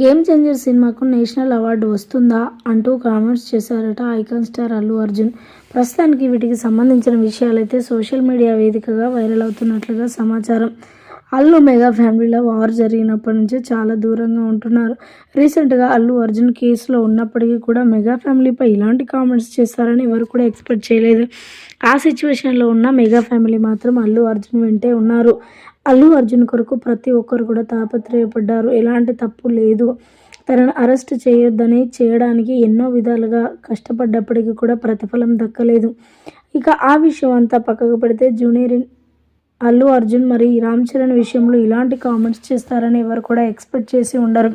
Game changer సినిమాకు national award వస్తుందా అంటూ కామెంట్స్ చేశారట ఐకాన్ స్టార్ అల్లు అర్జున్. ప్రస్తుతానికి వీటికి సంబంధించిన విషయాలైతే సోషల్ మీడియా వేదికగా వైరల్ అవుతున్నట్లుగా సమాచారం. అల్లు మెగా ఫ్యామిలీలో వార్ జరిగినప్పటి నుంచి చాలా దూరంగా ఉంటున్నారు. రీసెంట్గా అల్లు అర్జున్ కేసులో ఉన్నప్పటికీ కూడా మెగా ఫ్యామిలీపై ఇలాంటి కామెంట్స్ చేస్తారని ఎవరు కూడా ఎక్స్పెక్ట్ చేయలేదు. ఆ సిచ్యువేషన్లో ఉన్న మెగా ఫ్యామిలీ మాత్రం అల్లు అర్జున్ వెంటే ఉన్నారు. అల్లు అర్జున్ కొరకు ప్రతి ఒక్కరు కూడా తాపత్రయపడ్డారు. ఎలాంటి తప్పు లేదు. తనను అరెస్ట్ చేయొద్దని చేయడానికి ఎన్నో విధాలుగా కష్టపడ్డప్పటికీ కూడా ప్రతిఫలం దక్కలేదు. ఇక ఆ విషయం అంతా పక్కకు పెడితే జూనియర్ అల్లు అర్జున్ మరి రామ్ చరణ్ విషయంలో ఇలాంటి కామెంట్స్ చేస్తారని ఎవరు కూడా ఎక్స్పెక్ట్ చేసి ఉండరు.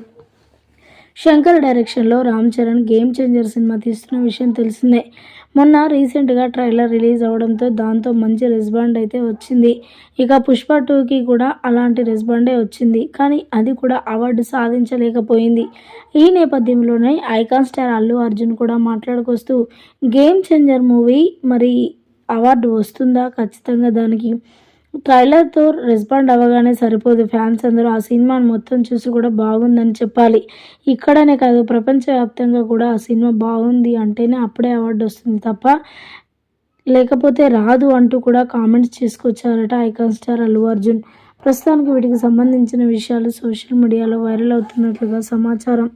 శంకర్ డైరెక్షన్లో Ram Charan game changer cinema తీస్తున్న విషయం తెలిసిందే. మొన్న రీసెంట్గా ట్రైలర్ రిలీజ్ అవడంతో దాంతో మంచి రెస్పాండ్ అయితే వచ్చింది. ఇక పుష్ప టూకి కూడా అలాంటి రెస్పాండే వచ్చింది. కానీ అది కూడా అవార్డు సాధించలేకపోయింది. ఈ నేపథ్యంలోనే ఐకాన్ స్టార్ అల్లు అర్జున్ కూడా మాట్లాడుకొస్తూ గేమ్ చేంజర్ మూవీ మరి అవార్డు వస్తుందా? ఖచ్చితంగా దానికి ట్రైలర్తో రెస్పాండ్ అవ్వగానే సరిపోదు. ఫ్యాన్స్ అందరూ ఆ సినిమాను మొత్తం చూసి కూడా బాగుందని చెప్పాలి. ఇక్కడనే కాదు ప్రపంచవ్యాప్తంగా కూడా ఆ సినిమా బాగుంది అంటేనే అప్పుడే అవార్డు వస్తుంది తప్ప లేకపోతే రాదు అంటూ కూడా కామెంట్స్ చేసుకొచ్చారట ఐకాన్ స్టార్ అల్లు అర్జున్. ప్రస్తుతానికి వీటికి సంబంధించిన విషయాలు సోషల్ మీడియాలో వైరల్ అవుతున్నట్లుగా సమాచారం.